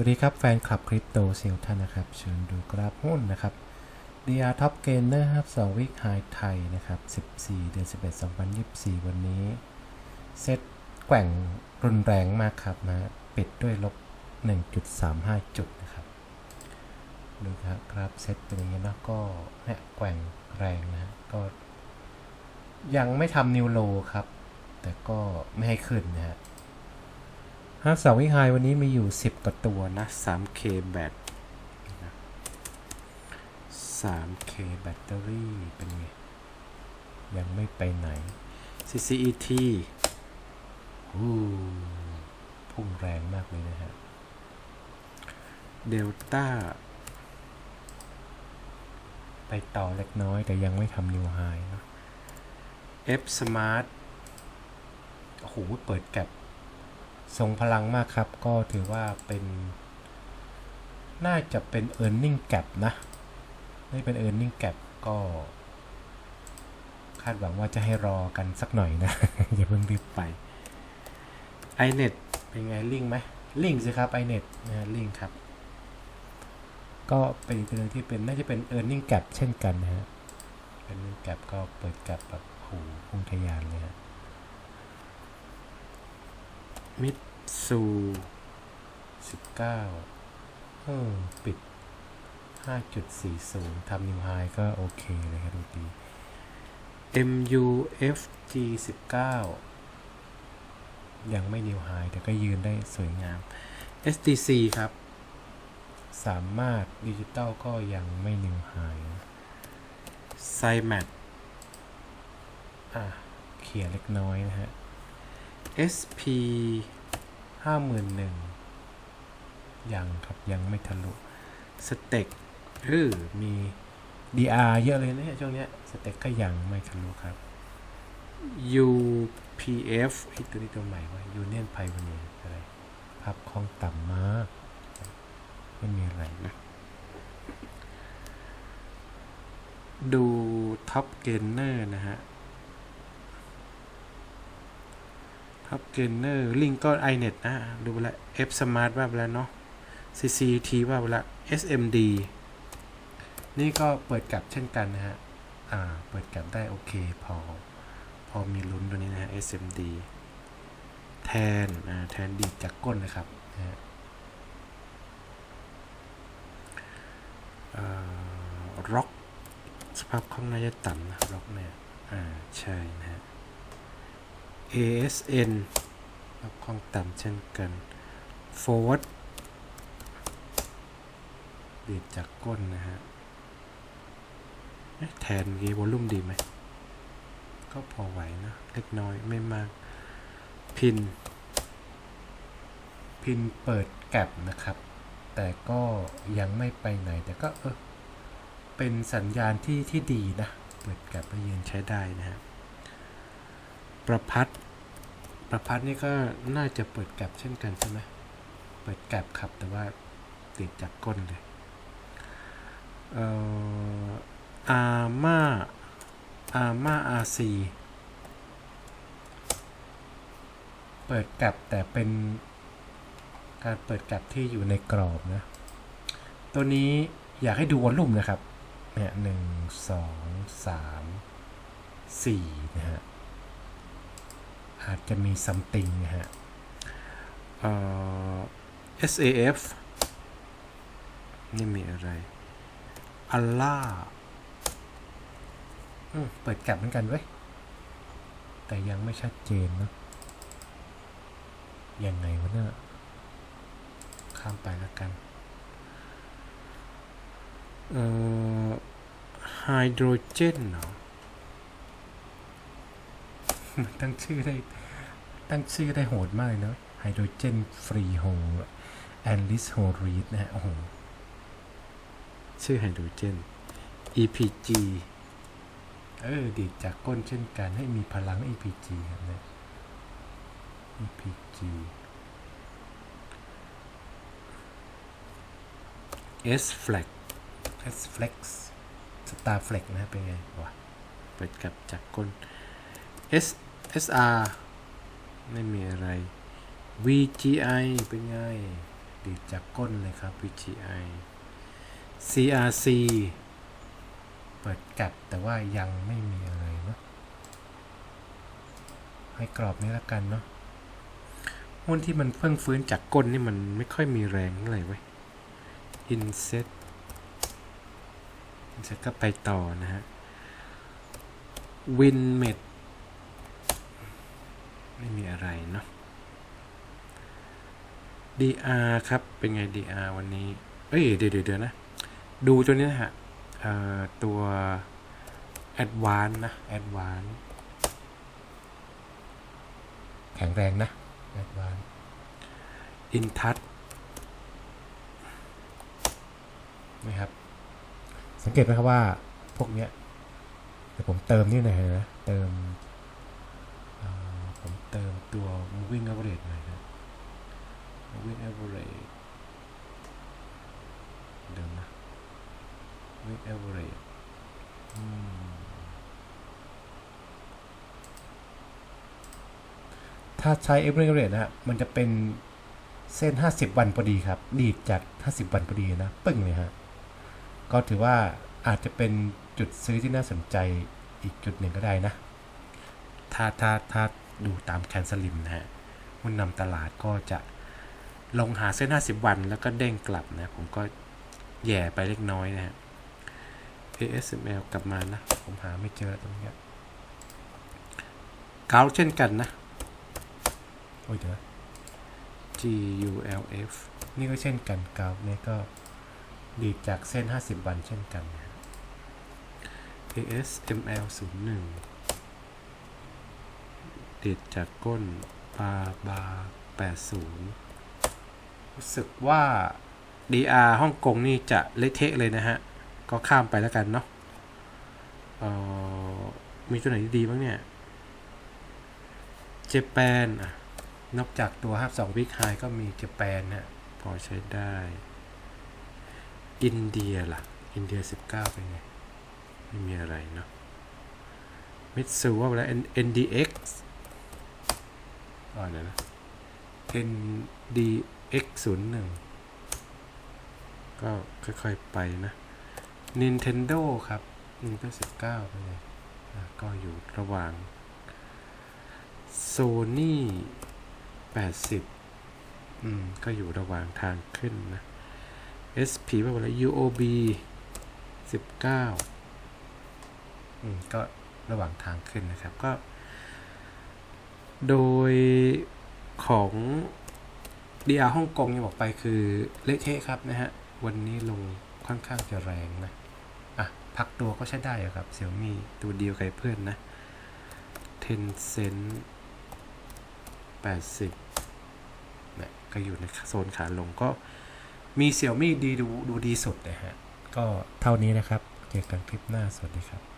วัสดีครับ แฟนคลับคริปโตเซลท่านนะครับ เชิญดูกราฟหุ้นนะครับ DR Top Gainer ครับ2วิกไฮไทยนะครับ 14 เดือน 11 2024 วันนี้ เซ็ตแกว่งรุนแรงมากครับนะปิดด้วยลบ 1.35 จุดนะครับ ดูครับกราฟเซ็ตเป็นอย่างนี้นะก็เนี่ยแกว่งแรงนะก็ ยังไม่ทำนิวโลครับ แต่ก็ไม่ให้ขึ้นนะฮะ ห้าสองวิไฮวันนี้มีอยู่ 10 กว่าตัวนะ 3K แบต 3K แบตเตอรี่เป็นไง ยังไม่ไปไหน CCET อู้พุ่งแรงมากเลยนะฮะ เดลต้า ไปต่อเล็กน้อยแต่ยังไม่ทำนิวไฮเนอะ F Smart โอ้โห เปิดแก็บ ทรงพลังมากครับ ก็ถือว่าเป็น น่าจะเป็น e a r n i n g gap นะไม่เป็น e a r n i n g gap ก็ คาดหวังว่าจะให้รอกันสักหน่อยนะ อย่าเพิ่งรีบไป iNet เป็นไงลิงไหมลิงสิครับ iNet นะลิงครับ ก็เป็นอีกตัวนึงที่เป็นน่าจะเป็น e a r n i n g gap เช่นกันนะฮะ e a r n i n g gap ก็เปิดกลับแบบโหพุ่งทะยานเลยฮะ มิดซูสิบเก้าเออ ปิดห้าจุดสี่ศูนย์ทำนิวไฮก็โอเคเลยครับดูดี MUFG สิบเก้ายังไม่นิวไฮแต่ก็ยืนได้สวยงาม SDC ครับ สามารถดิจิตอลก็ยังไม่นิวไฮไซแมทอะเขียร์เล็กน้อยนะฮะ SP ห้าหมื่นหนึ่งยังครับ ยังไม่ทะลุสเต็กเออมี DR เยอะเลยนะี่ยช่วงเนี้ยสเต็กก็ยังไม่ทะลุครับ UPF ไอตัวนี้ตัวใหม่ว่า Union Pioneer อะไรพับคล่องต่ำมาก ไม่มีอะไรนะ ดูท็อปเกนเนอร์นะฮะ ครับเกนเนอร์ลิงก็ iNet นะ ดูไปแล้ว F Smart ว่าไปแล้วเนาะ CCT ว่าไปแล้ว SMD นี่ก็เปิดกลับเช่นกันนะฮะ อ่า เปิดกลับได้โอเค พอ พอมีลุ้นตัวนี้นะฮะ SMD แทน อ่า แทนดีจากก้นนะครับนะฮะร็อกสภาพคล่องน่าจะต่ำนะร็อกเนี่ย อ่า ใช่นะ ASN รับคล่องต่ำเช่นกัน forward ดีดจากก้นนะฮะแทนเมื่อกี้วอลลุ่มดีไหม ก็พอไหวนะ เล็กน้อยไม่มาก พิน พินเปิดแก็บนะครับ แต่ก็ยังไม่ไปไหน แต่ก็เออเป็นสัญญาณที่ที่ดีนะ เปิดแก็บไปยืนใช้ได้นะฮะ ประพัดประพัดนี่ก็น่าจะเปิดแกลบเช่นกันใช่ไหมเปิดแกลบครับแต่ว่าติดจากก้นเลยเอ่ออาม่าอาม่าอาซีเปิดแกลบแต่เป็นการเปิดแกลบที่อยู่ในกรอบนะ ตัวนี้อยากให้ดูวอลลุ่มนะครับ เนี่ยหนึ่งสองสามสี่นะฮะ อาจจะมี something นะฮะเอ่อ SAF นี่มีอะไรอัลล่าเปิดกลับเหมือนกันเว้ย แต่ยังไม่ชัดเจนเนอะยังไงวะเนี่ย ข้ามไปแล้วกัน เอ่อไฮโดรเจนเหรอ มันตั้งชื่อได้ ตั้งชื่อได้โหดมากเลยเนอะไฮโดรเจนฟรีโฮแอนลิสโฮรีดนะฮะโอ้โหชื่อไฮโดรเจน EPG เออดีดจากก้นเช่นกันให้มีพลัง EPG ครับเนี่ย EPG S flag S flex Star flex นะฮะเป็นไงวะเปิดกลับจากก้น S SR ไม่มีอะไร VGI เป็นไงดีดจากก้นเลยครับ VGI CRC เปิดแกลบแต่ว่ายังไม่มีอะไรเนาะให้กรอบนี้ละกันเนาะหุ้นที่มันเพิ่งฟื้นจากก้นนี่มันไม่ค่อยมีแรงเท่าไร่เว้ย Inset Inset ก็ไปต่อนะฮะ Winmet ไม่มีอะไรเนาะ DR ครับ เป็นไง DR วันนี้ เอ้ย เดี๋ยวเดี๋ยวนะ ดูตัวนี้นะฮะเอ่อตัว Advance นะ Advance แข็งแรงนะ Advance Intouch นะครับ สังเกตไหมครับว่า พวกเนี้ยเดี๋ยวผมเติมนี่หน่อยนะ เติม average เดิมนะ moving average ถ้าใช้ moving average นะฮะมันจะเป็นเส้น 50 วันพอดีครับ ดีดจาก 50 วันพอดีนะ ปึ้งเลยฮะ ก็ถือว่าอาจจะเป็นจุดซื้อที่น่าสนใจอีกจุดหนึ่งก็ได้นะ ถ้าถ้าถ้าดูตามแคนสลิมนะฮะหุ้นนำตลาดก็จะ ลงหาเส้น 50 วันแล้วก็เด้งกลับนะ ผมก็แย่ไปเล็กน้อยนะฮะ ASML กลับมานะ ผมหาไม่เจอตรงเนี้ยเกาเช่นกันนะ โอ้ยเดี๋ยวนะ GULF นี่ก็เช่นกันเกาเนี่ยก็ดีดจากเส้น 50 วันเช่นกันนะ ASML 01ดีดจากก้นบาบา80 รู้สึกว่า DR ฮ่องกงนี่จะเละเทะเลยนะฮะ ก็ข้ามไปแล้วกันเนาะเอ่อมีตัวไหนดีบ้างเนี่ย เจแปนนอกจากตัว 52 Week High ก็มีเจแปนนะพอใช้ได้ อินเดียล่ะ อินเดีย 19 เป็นไง ไม่มีอะไรเนาะมิตซูว่าไปแล้ว N- NDX อ่าเดี๋ยวนะ NDX X01 ก็ค่อยๆไปนะ Nintendo ครับ Nintendo 19เป็นไงอะก็อยู่ระหว่าง Sony 80 อืม ก็อยู่ระหว่างทางขึ้นนะ SP ว่าไปแล้ว UOB 19 อืม ก็ระหว่างทางขึ้นนะครับ ก็ โดยของ DR ฮ่องกงยังบอกไปคือเละเทะครับนะฮะ วันนี้ลงค่อนข้างจะแรงนะ อะ พักตัวก็ใช้ได้ครับเสี่ยมี่ตัวเดียวกับเพื่อนนะ Tencent 80เนี่ยก็อยู่ในโซนขาลงก็มีเสี่ยมี่ดีดูดูดีสุดนะฮะ ก็เท่านี้นะครับ เจอกันคลิปหน้า สวัสดีครับ